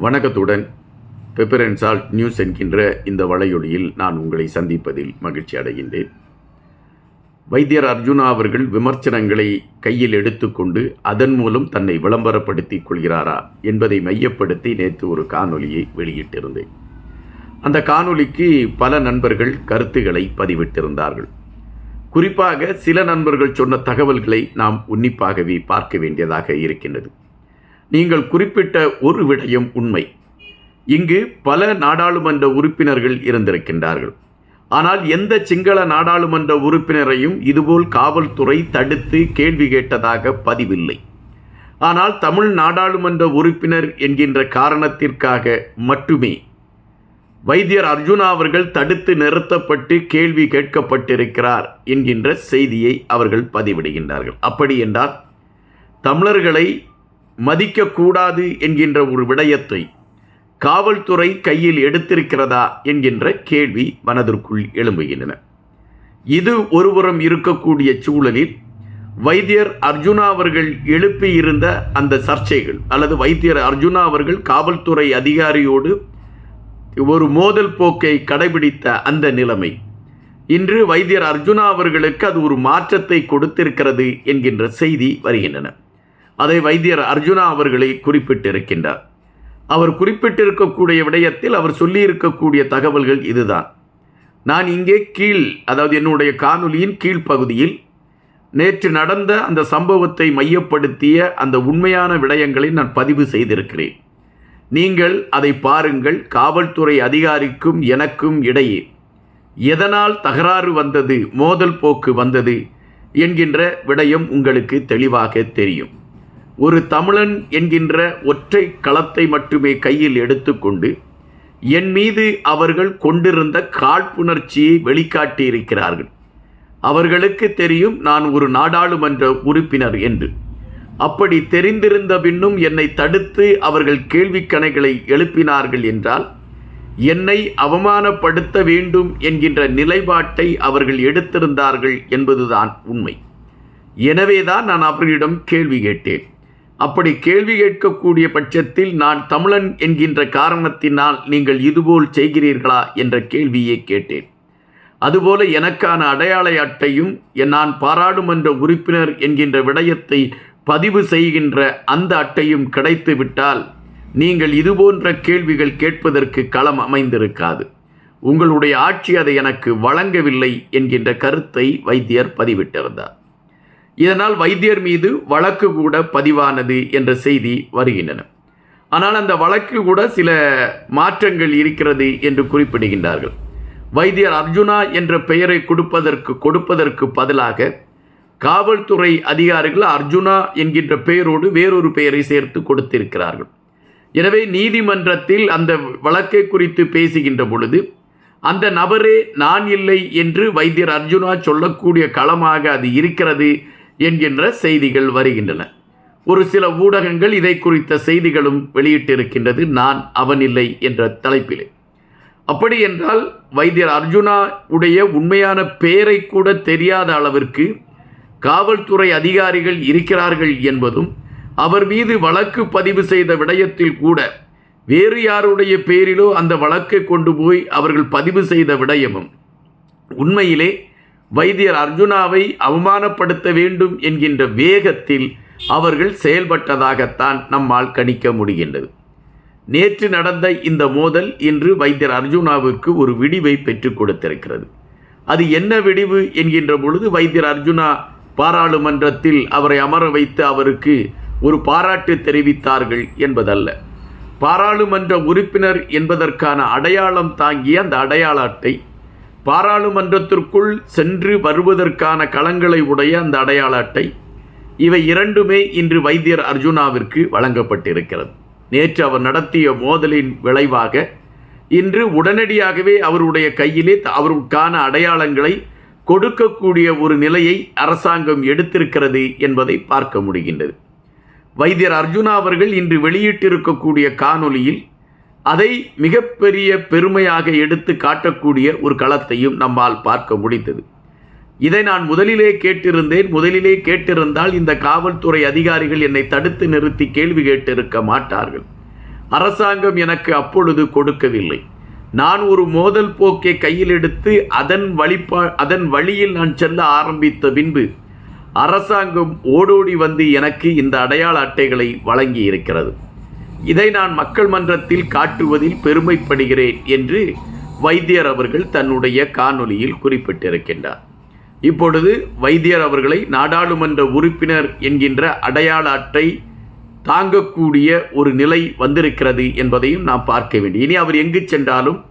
வணக்கத்துடன் pepper and salt news என்கின்ற இந்த வலையொலியில் நான் உங்களை சந்திப்பதில் மகிழ்ச்சி அடைகின்றேன். வைத்தியர் அர்ஜுனா அவர்கள் விமர்சனங்களை கையில் எடுத்துக்கொண்டு அதன் மூலம் தன்னை விளம்பரப்படுத்திக் கொள்கிறாரா என்பதை மையப்படுத்தி நேற்று ஒரு காணொலியை வெளியிட்டிருந்தேன். அந்த காணொலிக்கு பல நண்பர்கள் கருத்துக்களை பதிவிட்டிருந்தார்கள். குறிப்பாக சில நண்பர்கள் சொன்ன தகவல்களை நாம் உன்னிப்பாகவே பார்க்க வேண்டியதாக இருக்கின்றது. நீங்கள் குறிப்பிட்ட ஒரு விடயம் உண்மை. இங்கு பல நாடாளுமன்ற உறுப்பினர்கள் இருந்திருக்கின்றார்கள். ஆனால் எந்த சிங்கள நாடாளுமன்ற உறுப்பினரையும் இதுபோல் காவல்துறை தடுத்து கேள்வி கேட்டதாக பதிவில்லை. ஆனால் தமிழ் நாடாளுமன்ற உறுப்பினர் என்கின்ற காரணத்திற்காக மட்டுமே. வைத்தியர் அர்ஜுனா அவர்கள் தடுத்து நிறுத்தப்பட்டு கேள்வி கேட்கப்பட்டிருக்கிறார் என்கின்ற செய்தியை அவர்கள் பதிவிடுகின்றார்கள். அப்படி என்றால் தமிழர்களை மதிக்கக்கூடாது என்கின்ற ஒரு விடயத்தை காவல்துறை கையில் எடுத்திருக்கிறதா என்கின்ற கேள்வி மனதிற்குள் எழும்புகின்றன. இது ஒருபுறம் இருக்கக்கூடிய சூழலில் வைத்தியர் அர்ஜுனா அவர்கள் எழுப்பியிருந்த அந்த சர்ச்சைகள் அல்லது வைத்தியர் அர்ஜுனா அவர்கள் காவல்துறை அதிகாரியோடு ஒரு மோதல் போக்கை கடைபிடித்த அந்த நிலைமை. இன்று வைத்தியர் அர்ஜுனா அவர்களுக்கு அது ஒரு மாற்றத்தை கொடுத்திருக்கிறது என்கின்ற செய்தி வருகின்றன. அதை வைத்தியர் அர்ஜுனா அவர்களை குறிப்பிட்டிருக்கின்றார். அவர் குறிப்பிட்டிருக்கக்கூடிய விடயத்தில் அவர் சொல்லியிருக்கக்கூடிய தகவல்கள் இதுதான். நான் இங்கே கீழ் அதாவது என்னுடைய காணொலியின் கீழ்ப்பகுதியில் நேற்று நடந்த அந்த சம்பவத்தை மையப்படுத்திய அந்த உண்மையான விடயங்களை நான் பதிவு செய்திருக்கிறேன். நீங்கள் அதை பாருங்கள் காவல்துறை அதிகாரிக்கும் எனக்கும் இடையே. எதனால் தகராறு வந்தது மோதல் போக்கு வந்தது என்கின்ற விடயம் உங்களுக்கு தெளிவாக தெரியும். ஒரு தமிழன் என்கின்ற ஒற்றை களத்தை மட்டுமே கையில் எடுத்துக்கொண்டு என் மீது அவர்கள் கொண்டிருந்த காழ்ப்புணர்ச்சியை வெளிக்காட்டியிருக்கிறார்கள். அவர்களுக்கு தெரியும் நான் ஒரு நாடாளுமன்ற உறுப்பினர் என்று. அப்படி தெரிந்திருந்த பின்னும் என்னை தடுத்து அவர்கள் கேள்விக்கணைகளை எழுப்பினார்கள் என்றால் என்னை அவமானப்படுத்த வேண்டும் என்கின்ற நிலைப்பாட்டை அவர்கள் எடுத்திருந்தார்கள் என்பதுதான் உண்மை. எனவேதான் நான் அவர்களிடம் கேள்வி கேட்டேன். அப்படி கேள்வி கேட்கக்கூடிய பட்சத்தில் நான் தமிழன் என்கின்ற காரணத்தினால் நீங்கள் இதுபோல் செய்கிறீர்களா என்ற கேள்வியை கேட்டேன். அதுபோல எனக்கான அடையாள அட்டையும் நான் பாராளுமன்ற உறுப்பினர் என்கின்ற விடயத்தை பதிவு செய்கின்ற அந்த அட்டையும் கிடைத்து விட்டால் நீங்கள் இதுபோன்ற கேள்விகள் கேட்பதற்கு களம் அமைந்திருக்காது. உங்களுடைய ஆட்சி அதை எனக்கு வழங்கவில்லை என்கின்ற கருத்தை வைத்தியர் பதிவிட்டிருந்தார். இதனால் வைத்தியர் மீது வழக்கு கூட பதிவானது என்ற செய்தி வருகின்றன. ஆனால் அந்த வழக்கில் கூட சில மாற்றங்கள் இருக்கிறது என்று குறிப்பிடுகின்றார்கள். வைத்தியர் அர்ஜுனா என்ற பெயரை கொடுப்பதற்கு கொடுப்பதற்கு பதிலாக காவல்துறை அதிகாரிகள் அர்ஜுனா என்கின்ற பெயரோடு வேறொரு பெயரை சேர்த்து கொடுத்திருக்கிறார்கள். எனவே நீதிமன்றத்தில் அந்த வழக்கை குறித்து பேசுகின்ற பொழுது அந்த நபரே நான் இல்லை என்று வைத்தியர் அர்ஜுனா சொல்லக்கூடிய களமாக அது இருக்கிறது என்கின்ற செய்திகள் வருகின்றன. ஒரு சில ஊடகங்கள் இதை குறித்த செய்திகளும் வெளியிட்டிருக்கின்றது. நான் அவனில்லை என்ற தலைப்பிலே. அப்படி என்றால் வைத்தியர் அர்ஜுனா உடைய உண்மையான பெயரை கூட தெரியாத அளவிற்கு காவல்துறை அதிகாரிகள் இருக்கிறார்கள் என்பதும் அவர் மீது வழக்கு பதிவு செய்த விடயத்தில் கூட வேறு யாருடைய பேரிலோ அந்த வழக்கை கொண்டு போய் அவர்கள் பதிவு செய்த விடயமும் உண்மையிலே வைத்தியர் அர்ஜுனாவை அவமானப்படுத்த வேண்டும் என்கின்ற வேகத்தில் அவர்கள் செயல்பட்டதாகத்தான் நம்மால் கணிக்க முடிகின்றது. நேற்று நடந்த இந்த மோதல் இன்று வைத்தியர் அர்ஜுனாவுக்கு ஒரு விடிவை பெற்றுக் கொடுத்திருக்கிறது. அது என்ன விடிவு என்கின்ற பொழுது வைத்தியர் அர்ஜுனா பாராளுமன்றத்தில் அவரை அமர வைத்து அவருக்கு ஒரு பாராட்டு தெரிவித்தார்கள் என்பதல்ல. பாராளுமன்ற உறுப்பினர் என்பதற்கான அடையாளம் தாங்கிய அந்த அடையாள அட்டை பாராளுமன்றத்திற்குள் சென்று வருவதற்கான களங்களை உடைய அந்த அடையாள அட்டை. இவை இரண்டுமே இன்று வைத்தியர் அர்ஜுனாவிற்கு வழங்கப்பட்டிருக்கிறது. நேற்று அவர் நடத்திய மோதலின் விளைவாக இன்று உடனடியாகவே அவருடைய கையிலே அவருக்கான அடையாளங்களை கொடுக்கக்கூடிய ஒரு நிலையை அரசாங்கம் எடுத்திருக்கிறது என்பதை பார்க்க முடிகின்றது. வைத்தியர் அர்ஜுனா அவர்கள் இன்று வெளியிட்டிருக்கக்கூடிய காணொலியில் அதை மிகப்பெரிய பெருமையாக எடுத்து காட்டக்கூடிய ஒரு களத்தையும் நம்மால் பார்க்க முடிந்தது. இதை நான் முதலிலே கேட்டிருந்தேன். முதலிலே கேட்டிருந்தால் இந்த காவல்துறை அதிகாரிகள் என்னை தடுத்து நிறுத்தி கேள்வி கேட்டிருக்க மாட்டார்கள். அரசாங்கம் எனக்கு அப்பொழுது கொடுக்கவில்லை. நான் ஒரு மோதல் போக்கை கையில் எடுத்து அதன் வழிபா அதன் வழியில் நான் செல்ல ஆரம்பித்த பின்பு அரசாங்கம் ஓடோடி வந்து எனக்கு இந்த அடையாள அட்டைகளை வழங்கி இருக்கிறது இதை நான் மக்கள் மன்றத்தில் காட்டுவதில் பெருமைப்படுகிறேன் என்று வைத்தியர் அவர்கள் தன்னுடைய காணொலியில் குறிப்பிட்டிருக்கின்றார். இப்பொழுது வைத்தியர் அவர்களை நாடாளுமன்ற உறுப்பினர் என்கின்ற அடையாள அட்டை தாங்கக்கூடிய ஒரு நிலை வந்திருக்கிறது என்பதையும் நாம் பார்க்க வேண்டும். இனி அவர் எங்கு சென்றாலும்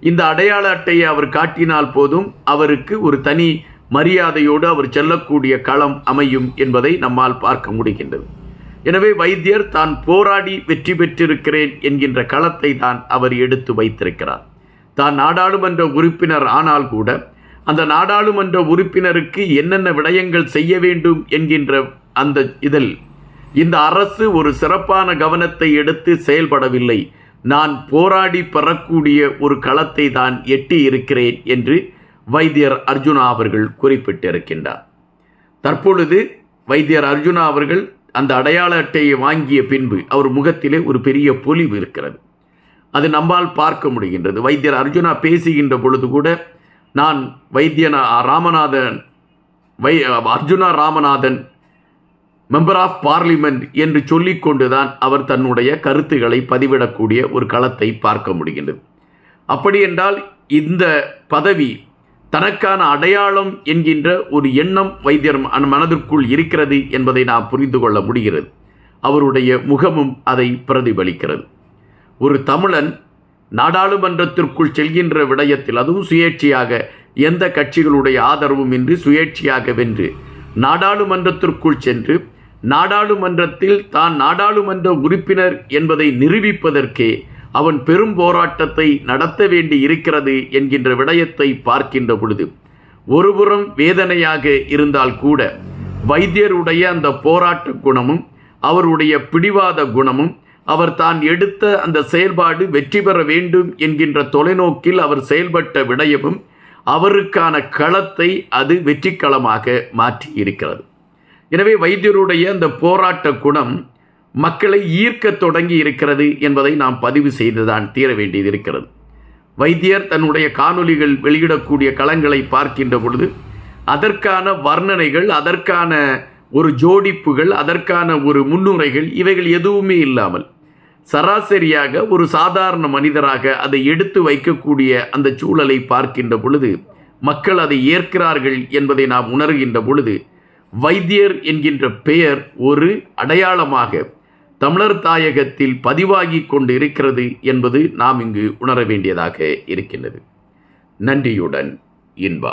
இந்த அடையாள அட்டையை அவர் காட்டினால் போதும் அவருக்கு ஒரு தனி மரியாதையோடு அவர் செல்லக்கூடிய களம் அமையும் என்பதை நம்மால் பார்க்க முடிகின்றது. எனவே வைத்தியர் தான் போராடி வெற்றி பெற்றிருக்கிறேன் என்கின்ற களத்தை தான் அவர் எடுத்து வைத்திருக்கிறார். தான் நாடாளுமன்ற உறுப்பினர் ஆனால் கூட அந்த நாடாளுமன்ற உறுப்பினருக்கு என்னென்ன விடயங்கள் செய்ய வேண்டும் என்கின்ற அந்த இதில் இந்த அரசு ஒரு சிறப்பான கவனத்தை எடுத்து செயல்படவில்லை. நான் போராடி பெறக்கூடிய ஒரு களத்தை தான் எட்டி இருக்கிறேன் என்று வைத்தியர் அர்ஜுனா அவர்கள் குறிப்பிட்டிருக்கின்றார். தற்பொழுது வைத்தியர் அர்ஜுனா அவர்கள் அந்த அடையாள அட்டையை வாங்கிய பின்பு அவர் முகத்திலே ஒரு பெரிய பொலிவு இருக்கிறது. அது நம்மால் பார்க்க முடிகின்றது. வைத்தியர் அர்ஜுனா பேசுகின்ற பொழுது கூட நான் வைத்தியனா ராமநாதன் வை Arjuna Ramanathan member of parliament என்று சொல்லிக்கொண்டுதான் அவர் தன்னுடைய கருத்துக்களை பதிவிடக்கூடிய ஒரு களத்தை பார்க்க முடிகின்றது. அப்படி என்றால் இந்த பதவி தனக்கான அடையாளம் என்கின்ற ஒரு எண்ணம் வைத்தியர் மனதிற்குள் இருக்கிறது என்பதை நாம் புரிந்து கொள்ள முடிகிறது. அவருடைய முகமும் அதை பிரதிபலிக்கிறது. ஒரு தமிழன் நாடாளுமன்றத்திற்குள் செல்கின்ற விடயத்தில் அதுவும் சுயேட்சையாக எந்த கட்சிகளுடைய ஆதரவும் இன்றி சுயேட்சையாக வென்று நாடாளுமன்றத்திற்குள் சென்று நாடாளுமன்றத்தில் தான் நாடாளுமன்ற உறுப்பினர் என்பதை நிரூபிப்பதற்கே அவன் பெரும் போராட்டத்தை நடத்த வேண்டி இருக்கிறது என்கின்ற விடயத்தை பார்க்கின்ற பொழுது ஒருபுறம் வேதனையாக இருந்தால் கூட வைத்தியருடைய அந்த போராட்ட குணமும் அவருடைய பிடிவாத குணமும் அவர் தான் எடுத்த அந்த செயல்பாடு வெற்றி பெற வேண்டும் என்கின்ற தொலைநோக்கில் அவர் செயல்பட்ட விடயமும் அவருக்கான களத்தை அது வெற்றிக்களமாக மாற்றி இருக்கிறது எனவே வைத்தியருடைய அந்த போராட்ட குணம் மக்களை ஈர்க்க தொடங்கி இருக்கிறது என்பதை நாம் பதிவு செய்துதான் தீர வேண்டியது இருக்கிறது. வைத்தியர் தன்னுடைய காணொலிகள் வெளியிடக்கூடிய களங்களை பார்க்கின்ற பொழுது அதற்கான வர்ணனைகள் அதற்கான ஒரு ஜோடிப்புகள் அதற்கான ஒரு முன்னுரைகள் இவைகள் எதுவுமே இல்லாமல் சராசரியாக ஒரு சாதாரண மனிதராக அதை எடுத்து வைக்கக்கூடிய அந்த சூழலை பார்க்கின்ற பொழுது மக்கள் அதை ஏற்கிறார்கள் என்பதை நாம் உணர்கின்ற பொழுது வைத்தியர் என்கின்ற பெயர் ஒரு அடையாளமாக தமிழர் தாயகத்தில் பதிவாகி கொண்டு இருக்கிறது என்பது நாம் இங்கு உணர வேண்டியதாக இருக்கின்றது. நன்றியுடன் இன்பா.